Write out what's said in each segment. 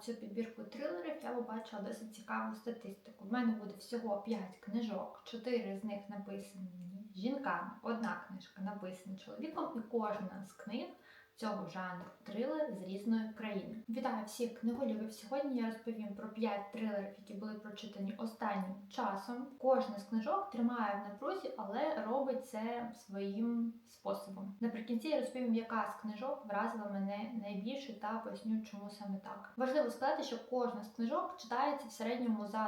цю підбірку трилерів, я побачила досить цікаву статистику. В мене буде всього 5 книжок, 4 з них написані жінками, одна книжка написана чоловіком, і кожна з книг цього жанру трилер з різної країни. Вітаю всіх книголюбів! Сьогодні я розповім про 5 трилерів, які були прочитані останнім часом. Кожна з книжок тримає в напрузі, але робить це своїм способом. Наприкінці я розповім, яка з книжок вразила мене найбільше та поясню, чому саме так. Важливо сказати, що кожна з книжок читається в середньому за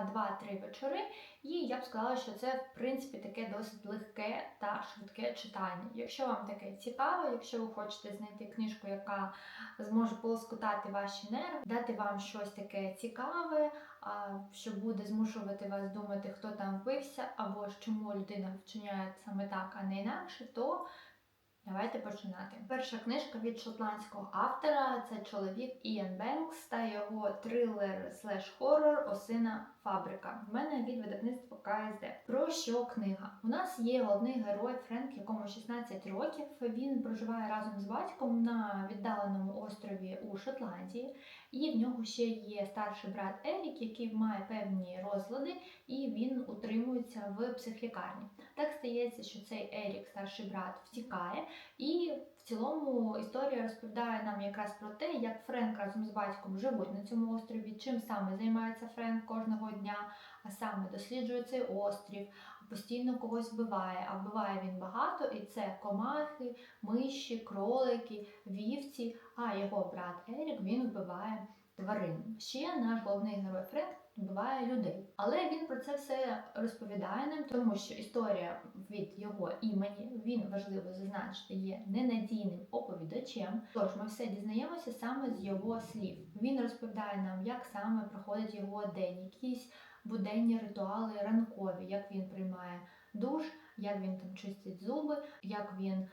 2-3 вечори, і я б сказала, що це в принципі таке досить легке та швидке читання. Якщо вам таке цікаво, якщо ви хочете знайти книжку, яка зможе полоскотати ваші нерви, дати вам щось таке цікаве, що буде змушувати вас думати, хто там вбився, або чому людина вчиняє саме так, а не інакше, то Давайте починати. Перша книжка від шотландського автора це чоловік Іан Бенкс та його трилер слеш хоррор Осина Фабрика. В мене від видавництва КСД. Про що книга? У нас є головний герой Френк, якому 16 років. Він проживає разом з батьком на віддаленому острові у Шотландії, і в нього ще є старший брат Ерік, який має певні розлади, і він утримується в психлікарні. Так стається, що цей Ерік, старший брат, втікає. І цілому історія розповідає нам якраз про те, як Френк разом з батьком живуть на цьому острові, чим саме займається Френк кожного дня, а саме досліджує цей острів, постійно когось вбиває. А вбиває він багато, і це комахи, миші, кролики, вівці. А його брат Ерік він вбиває тварин. Ще наш головний герой Френк вбиває людей. Але він про це все розповідає нам, тому що історія від його імені, він важливо зазначити, є ненадійним оповідачем. Тож ми все дізнаємося саме з його слів. Він розповідає нам, як саме проходить його день, якісь буденні ритуали ранкові, як він приймає душ, як він там чистить зуби, як він.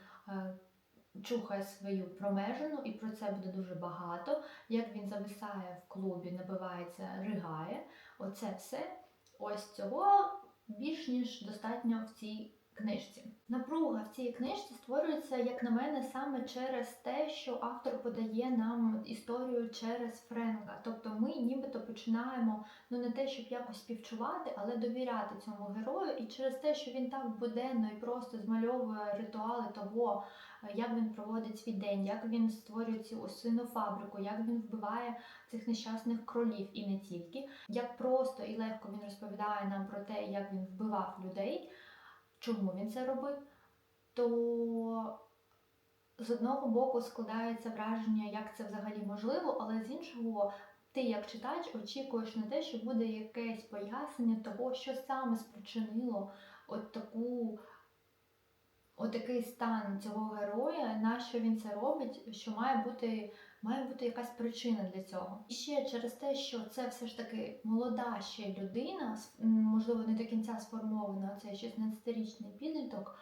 Чухає свою промежину, і про це буде дуже багато. Як він зависає в клубі, набивається, ригає. Оце все. Ось цього більш ніж достатньо в цій книжці. Напруга в цій книжці створюється, як на мене, саме через те, що автор подає нам історію через Френка. Тобто ми нібито починаємо ну не те, щоб якось співчувати, але довіряти цьому герою. І через те, що він так буденно і просто змальовує ритуали того, як він проводить свій день, як він створює цю осину фабрику, як він вбиває цих нещасних кролів і не тільки, як просто і легко він розповідає нам про те, як він вбивав людей, чому він це робив, то з одного боку складається враження, як це взагалі можливо, але з іншого. Ти, як читач, очікуєш на те, що буде якесь пояснення того, що саме спричинило от таку отакий стан цього героя, на що він це робить, що має бути має бути якась причина для цього. І ще через те, що це все ж таки молода ще людина, можливо, не до кінця сформована, це 16-річний підліток.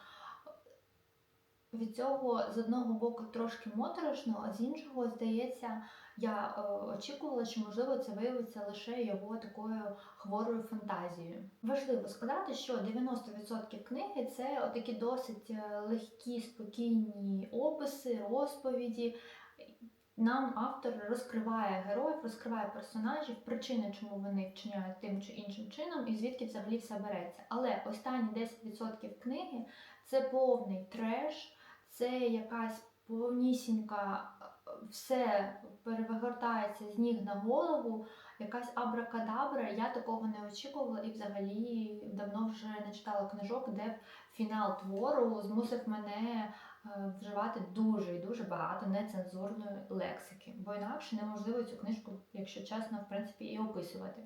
Від цього з одного боку трошки моторошно, а з іншого, здається, я е, очікувала, що можливо це виявиться лише його такою хворою фантазією. Важливо сказати, що 90% книги це такі досить е, легкі, спокійні описи, розповіді. Нам автор розкриває героїв, розкриває персонажів, причини, чому вони вчиняють тим чи іншим чином, і звідки взагалі все береться. Але останні 10% книги це повний треш, це якась повнісінька, все перевигортається з ніг на голову, якась абракадабра. Я такого не очікувала і взагалі давно вже не читала книжок, де б фінал твору змусив мене е, вживати дуже і дуже багато нецензурної лексики, бо інакше неможливо цю книжку, якщо чесно, в принципі, і описувати.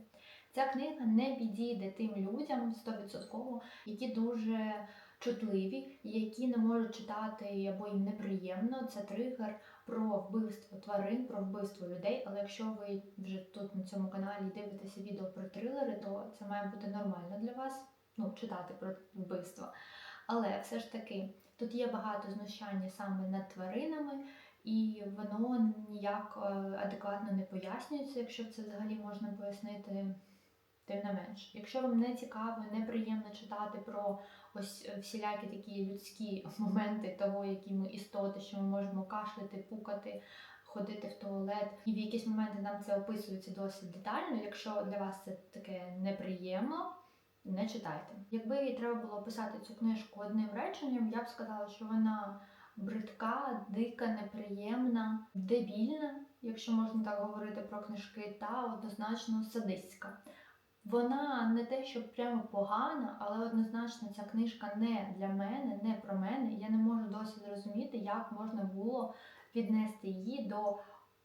Ця книга не підійде тим людям 100%, які дуже чутливі, які не можуть читати або їм неприємно. Це тригер про вбивство тварин, про вбивство людей. Але якщо ви вже тут на цьому каналі дивитеся відео про трилери, то це має бути нормально для вас. Ну, читати про вбивство. Але все ж таки тут є багато знущання саме над тваринами, і воно ніяк е, адекватно не пояснюється, якщо це взагалі можна пояснити. Тим не менш, якщо вам не цікаво, неприємно читати про ось е, всілякі такі людські моменти того, які ми істоти, що ми можемо кашляти, пукати, ходити в туалет, і в якісь моменти нам це описується досить детально. Якщо для вас це таке неприємно, не читайте. Якби треба було описати цю книжку одним реченням, я б сказала, що вона бридка, дика, неприємна, дебільна, якщо можна так говорити про книжки, та однозначно садистська. Вона не те, що прямо погана, але однозначно ця книжка не для мене, не про мене. Я не можу досі зрозуміти, як можна було віднести її до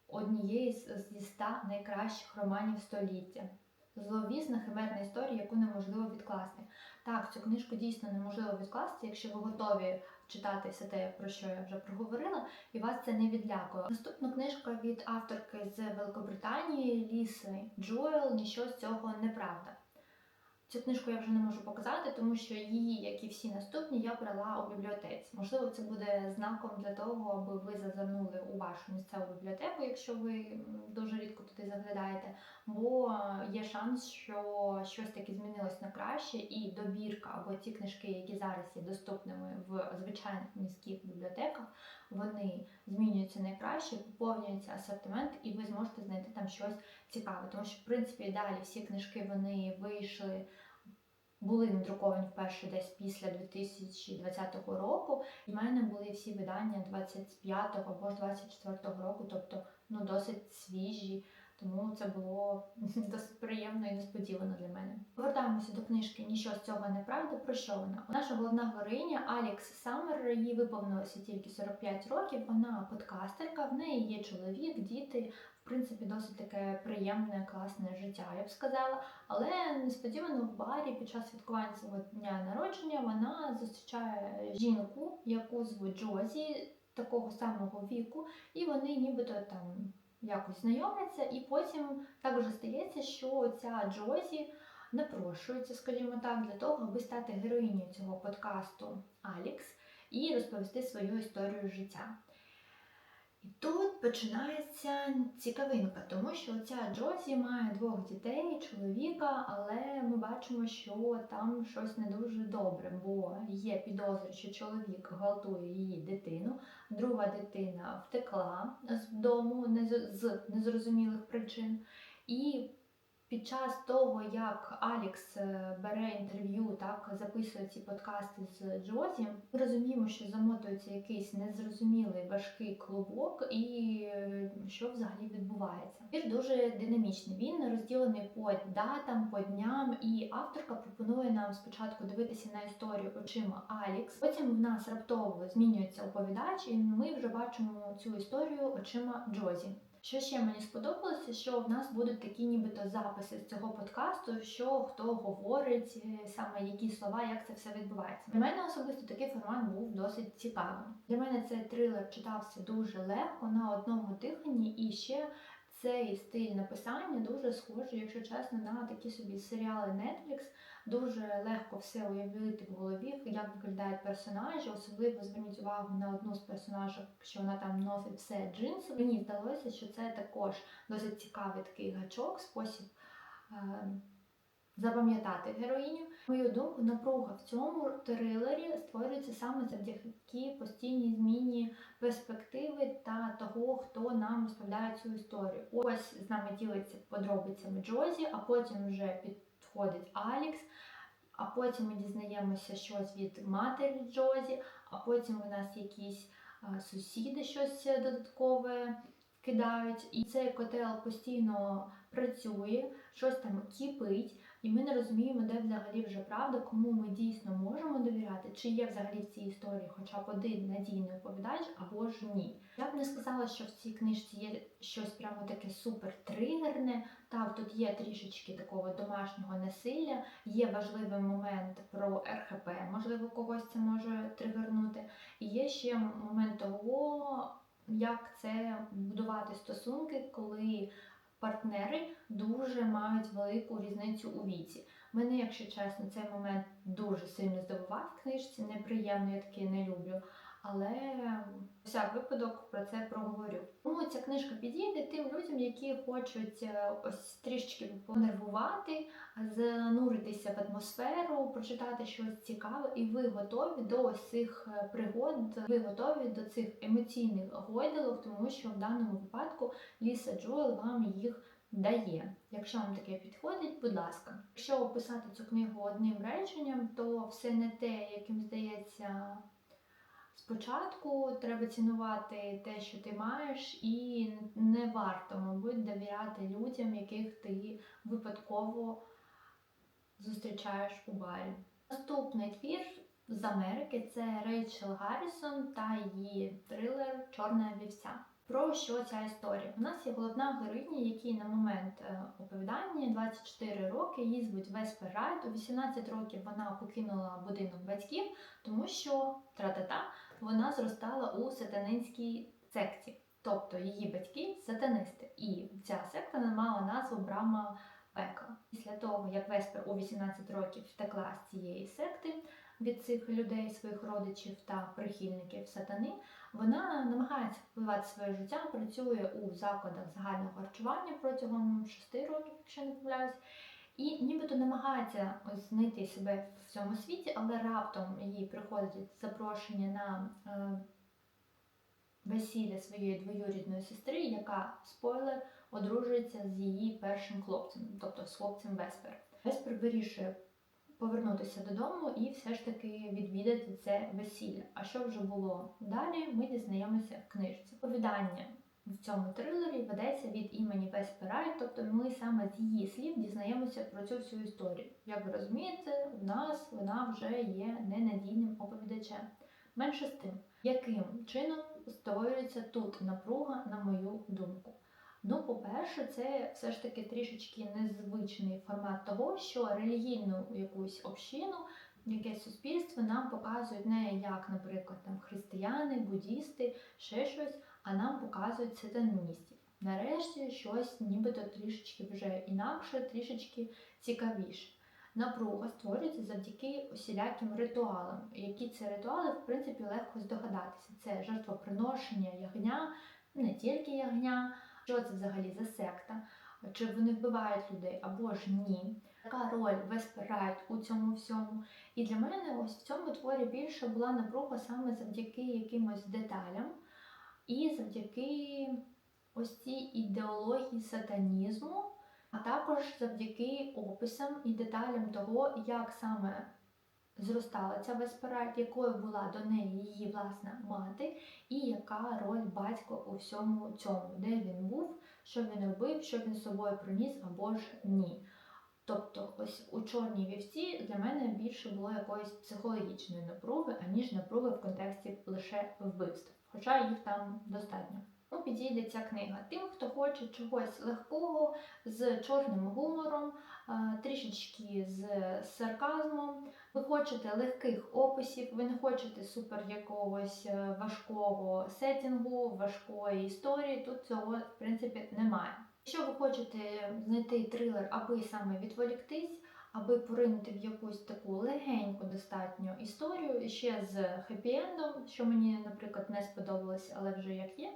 однієї зі ста найкращих романів століття. Зловісна химерна історія, яку неможливо відкласти. Так, цю книжку дійсно неможливо відкласти, якщо ви готові читати все те, про що я вже проговорила, і вас це не відлякує. Наступна книжка від авторки з Великобританії Ліси Джоел Ніщо з цього неправда. Цю книжку я вже не можу показати, тому що її, як і всі наступні, я брала у бібліотеці. Можливо, це буде знаком для того, аби ви зазирнули у вашу місцеву бібліотеку, якщо ви дуже рідко туди заглядаєте, бо є шанс, що щось таке змінилось на краще, і добірка або ті книжки, які зараз є доступними в звичайних міських бібліотеках, вони змінюються найкраще, поповнюється асортимент, і ви зможете знайти там щось цікаве. Тому що, в принципі, далі всі книжки вони вийшли. Були надруковані вперше десь після 2020 року. В мене були всі видання 25-го або ж 24-го року, тобто ну досить свіжі. Тому це було досить приємно і несподівано для мене. Повертаємося до книжки Ніщо з цього не правда. Про що вона? Наша головна героїня Алікс Саммер, їй виповнилося тільки 45 років. Вона подкастерка, в неї є чоловік, діти. В принципі, досить таке приємне, класне життя, я б сказала. Але несподівано в барі під час святкування свого дня народження вона зустрічає жінку, яку звуть Джозі, такого самого віку, і вони нібито там якось знайомляться, і потім так вже стається, що ця Джозі напрошується, скажімо так, для того, аби стати героїнею цього подкасту Алікс і розповісти свою історію життя. І тут починається цікавинка, тому що ця Джозі має двох дітей, чоловіка, але ми бачимо, що там щось не дуже добре, бо є підозри, що чоловік гвалтує її дитину, друга дитина втекла з дому з- незрозумілих причин. І під час того, як Алікс е, бере інтерв'ю, так записує ці подкасти з Джозі, ми розуміємо, що замотується якийсь незрозумілий важкий клубок, і е, що взагалі відбувається. Він дуже динамічний. Він розділений по датам, по дням, і авторка пропонує нам спочатку дивитися на історію очима Алікс. Потім в нас раптово змінюється оповідач, і ми вже бачимо цю історію очима Джозі. Що ще мені сподобалося, що в нас будуть такі нібито записи з цього подкасту, що хто говорить, е, саме які слова, як це все відбувається. Для мене особисто такий формат був досить цікавим. Для мене цей трилер читався дуже легко на одному диханні, і ще цей стиль написання дуже схожий, якщо чесно, на такі собі серіали Netflix. Дуже легко все уявити в голові, як виглядають персонажі. Особливо зверніть увагу на одну з персонажів, що вона там носить все джинсове. Мені здалося, що це також досить цікавий такий гачок, спосіб е, запам'ятати героїню. Мою думку, напруга в цьому трилері створюється саме завдяки постійній зміні перспективи та того, хто нам розповідає цю історію. Ось з нами ділиться подробицями Джозі, а потім вже підходить Алікс. А потім ми дізнаємося щось від матері Джозі, а потім у нас якісь сусіди щось додаткове кидають. І цей котел постійно працює, щось там кипить, і ми не розуміємо, де взагалі вже правда, кому ми дійсно можемо довіряти, чи є взагалі в цій історії хоча б один надійний оповідач або ж ні. Я б не сказала, що в цій книжці є щось прямо таке супер тригерне. Так, тут є трішечки такого домашнього насилля, є важливий момент про РХП, можливо, когось це може тригернути. І є ще момент того, як це будувати стосунки, коли партнери дуже мають велику різницю у віці. Мене, якщо чесно, цей момент дуже сильно здивував в книжці, неприємно, я таки не люблю. Але всяк випадок про це проговорю. Тому ця книжка підійде тим людям, які хочуть е, ось трішечки понервувати, зануритися в атмосферу, прочитати щось цікаве, і ви готові до ось цих е, пригод, ви готові до цих емоційних гойдалок, тому що в даному випадку Ліса Джоел вам їх дає. Якщо вам таке підходить, будь ласка. Якщо описати цю книгу одним реченням, то все не те, яким здається. Спочатку треба цінувати те, що ти маєш, і не варто, мабуть, довіряти людям, яких ти випадково зустрічаєш у барі. Наступний твір з Америки це Рейчел Гаррісон та її трилер Чорна вівця. Про що ця історія? У нас є головна героїня, якій на момент е, оповідання 24 роки, її звуть Веспер Райт. У 18 років вона покинула будинок батьків, тому що тра-та-та, вона зростала у сатанинській секті. Тобто її батьки сатанисти. І ця секта мала назву Брама Пекла. Після того, як Веспер у 18 років втекла з цієї секти від цих людей, своїх родичів та прихильників сатани, вона намагається впливати своє життя, працює у закладах загального харчування протягом 6 років, якщо не помиляюсь. І нібито намагається ось знайти себе в цьому світі, але раптом їй приходить запрошення на е, весілля своєї двоюрідної сестри, яка спойлер одружується з її першим хлопцем, тобто з хлопцем Веспер. Веспер вирішує повернутися додому і все ж таки відвідати це весілля. А що вже було далі, ми дізнаємося в книжці. Оповідання в цьому трилері ведеться від імені Веспер тобто ми саме з її слів дізнаємося про цю всю історію. Як ви розумієте, в нас вона вже є ненадійним оповідачем. Менше з тим, яким чином створюється тут напруга, на мою думку. Ну, по-перше, це все ж таки трішечки незвичний формат того, що релігійну якусь общину, якесь суспільство нам показують не як, наприклад, там християни, буддісти, ще щось, а нам показують сатаністів. Нарешті щось нібито трішечки вже інакше, трішечки цікавіше. Напруга створюється завдяки усіляким ритуалам. Які це ритуали, в принципі, легко здогадатися. Це жертвоприношення ягня, не тільки ягня, що це взагалі за секта, чи вони вбивають людей або ж ні. Яка роль веспирають у цьому всьому? І для мене ось в цьому творі більше була напруга саме завдяки якимось деталям і завдяки ось цій ідеології сатанізму, а також завдяки описам і деталям того, як саме зростала ця Веспарайт, якою була до неї її власна мати, і яка роль батька у всьому цьому, де він був, що він робив, що він з собою приніс або ж ні. Тобто, ось у чорній вівці для мене більше було якоїсь психологічної напруги, аніж напруги в контексті лише вбивств, хоча їх там достатньо. Ну, підійде ця книга тим, хто хоче чогось легкого з чорним гумором, трішечки з сарказмом. Ви хочете легких описів, ви не хочете супер якогось е, важкого сетінгу, важкої історії. Тут цього в принципі немає. Якщо ви хочете знайти трилер, аби саме відволіктись, аби поринути в якусь таку легеньку достатньо історію, ще з хеппі-ендом, що мені, наприклад, не сподобалось, але вже як є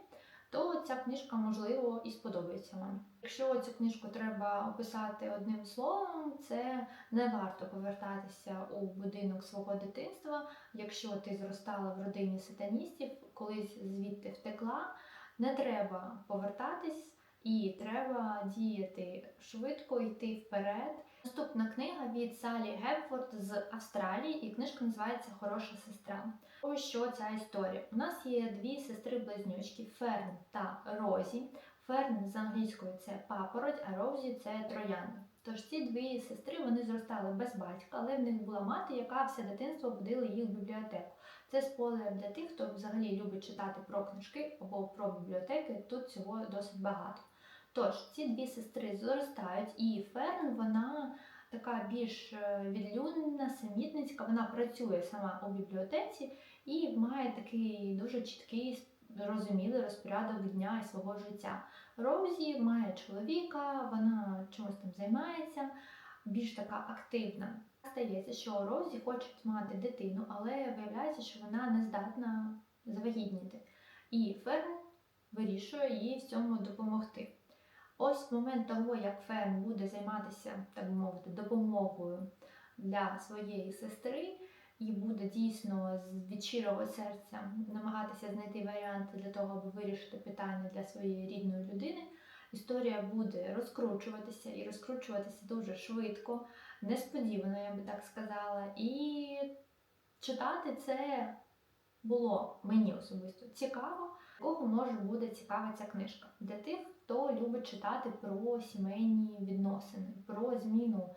то ця книжка, можливо, і сподобається вам. Якщо цю книжку треба описати одним словом, це не варто повертатися у будинок свого дитинства, якщо ти зростала в родині сатаністів, колись звідти втекла. Не треба повертатись і треба діяти швидко, йти вперед. Наступна книга від Салі Гепфорд з Австралії, і книжка називається Хороша сестра. Ось що ця історія. У нас є дві сестри-близнючки Ферн та Розі. Ферн з англійською це папороть, а Розі це троянда. Тож ці дві сестри вони зростали без батька, але в них була мати, яка все дитинство водила їх в бібліотеку. Це спойлер для тих, хто взагалі любить читати про книжки або про бібліотеки. Тут цього досить багато. Тож, ці дві сестри зростають, і Ферн, вона така більш е, відлюднена, самітницька, вона працює сама у бібліотеці і має такий дуже чіткий, розумілий розпорядок дня і свого життя. Розі має чоловіка, вона чимось там займається, більш така активна. Стається, що Розі хоче мати дитину, але виявляється, що вона не здатна завагітніти. І Ферн вирішує їй в цьому допомогти. Ось момент того, як Ферн буде займатися, так би мовити, допомогою для своєї сестри, і буде дійсно з- щирого серця намагатися знайти варіанти для того, аби вирішити питання для своєї рідної людини. Історія буде розкручуватися і розкручуватися дуже швидко, несподівано, я би так сказала. І читати це було мені особисто цікаво. Кого може буде цікава ця книжка? Для тих, хто любить читати про сімейні відносини, про зміну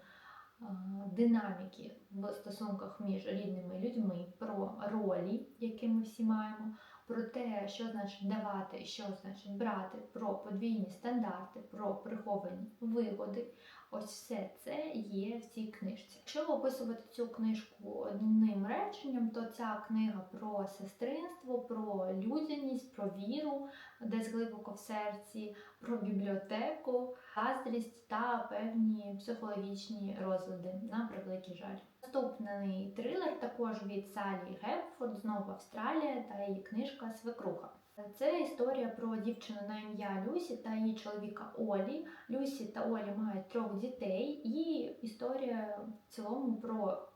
динаміки в стосунках між рідними людьми, про ролі, які ми всі маємо, про те, що значить давати і що значить брати, про подвійні стандарти, про приховані вигоди. Ось все це є в цій книжці. Якщо описувати цю книжку одним реченням, то ця книга про сестринство, про людяність, про віру, десь глибоко в серці, про бібліотеку, заздрість та певні психологічні розлади на превеликий жаль. Наступний трилер також від Салі Гепфорд, знову Австралія, та її книжка Свекруха. Це історія про дівчину на ім'я Люсі та її чоловіка Олі. Люсі та Олі мають трьох дітей, і історія в цілому про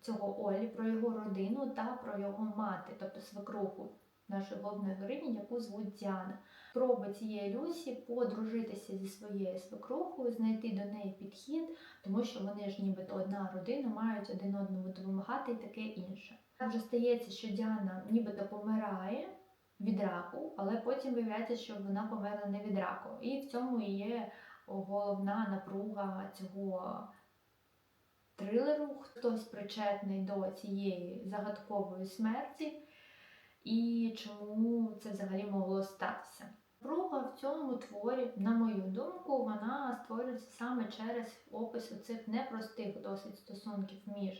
цього Олі, про його родину та про його мати, тобто свекруху нашої головної героїні, яку звуть Діана. Спроби цієї Люсі подружитися зі своєю свекрухою, знайти до неї підхід, тому що вони ж нібито одна родина, мають один одному допомагати і таке інше. Так вже стається, що Діана нібито помирає від раку, але потім виявляється, що вона померла не від раку. І в цьому і є головна напруга цього трилеру. Хтось причетний до цієї загадкової смерті, і чому це взагалі могло статися. Напруга в цьому творі, на мою думку, вона створюється саме через опис цих непростих досить стосунків між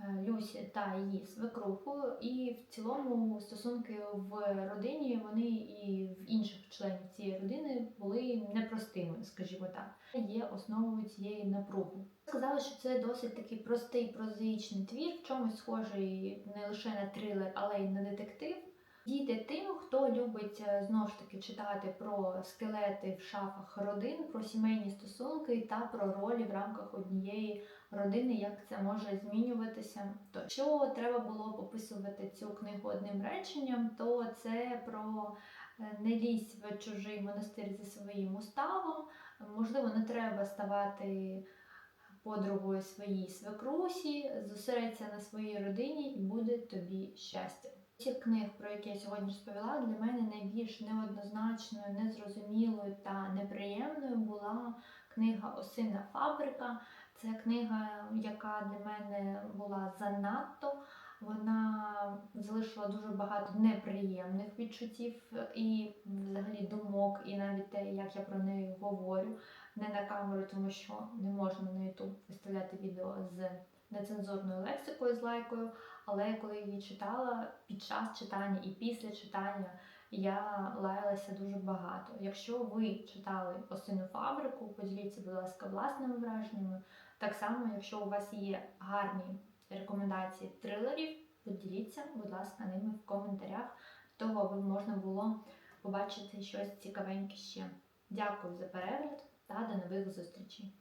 е, Люсі та її свекрухою, і в цілому стосунки в родині вони і в інших членів цієї родини були непростими, скажімо так. Є основою цієї напруги. Сказали, що це досить такий простий прозаїчний твір, в чомусь схожий не лише на трилер, але й на детектив. Дійде тим, хто любить е, знову ж таки читати про скелети в шафах родин, про сімейні стосунки та про ролі в рамках однієї родини, як це може змінюватися. То що треба було описувати цю книгу одним реченням, то це про е, не лізь в чужий монастир зі своїм уставом. Можливо, не треба ставати подругою своїй свекрусі, зосередься на своїй родині і буде тобі щастя. Ці книг, про які я сьогодні розповіла, для мене найбільш неоднозначною, незрозумілою та неприємною була книга Осина Фабрика. Це книга, яка для мене була занадто. Вона залишила дуже багато неприємних відчуттів і взагалі думок, і навіть те, як я про неї говорю, не на камеру, тому що не можна на YouTube виставляти відео з нецензурною лексикою, з лайкою. Але коли її читала під час читання і після читання, я лаялася дуже багато. Якщо ви читали Осину фабрику, поділіться, будь ласка, власними враженнями. Так само, якщо у вас є гарні рекомендації трилерів, поділіться, будь ласка, ними в коментарях, того аби можна було побачити щось цікавеньке ще. Дякую за перегляд та до нових зустрічей!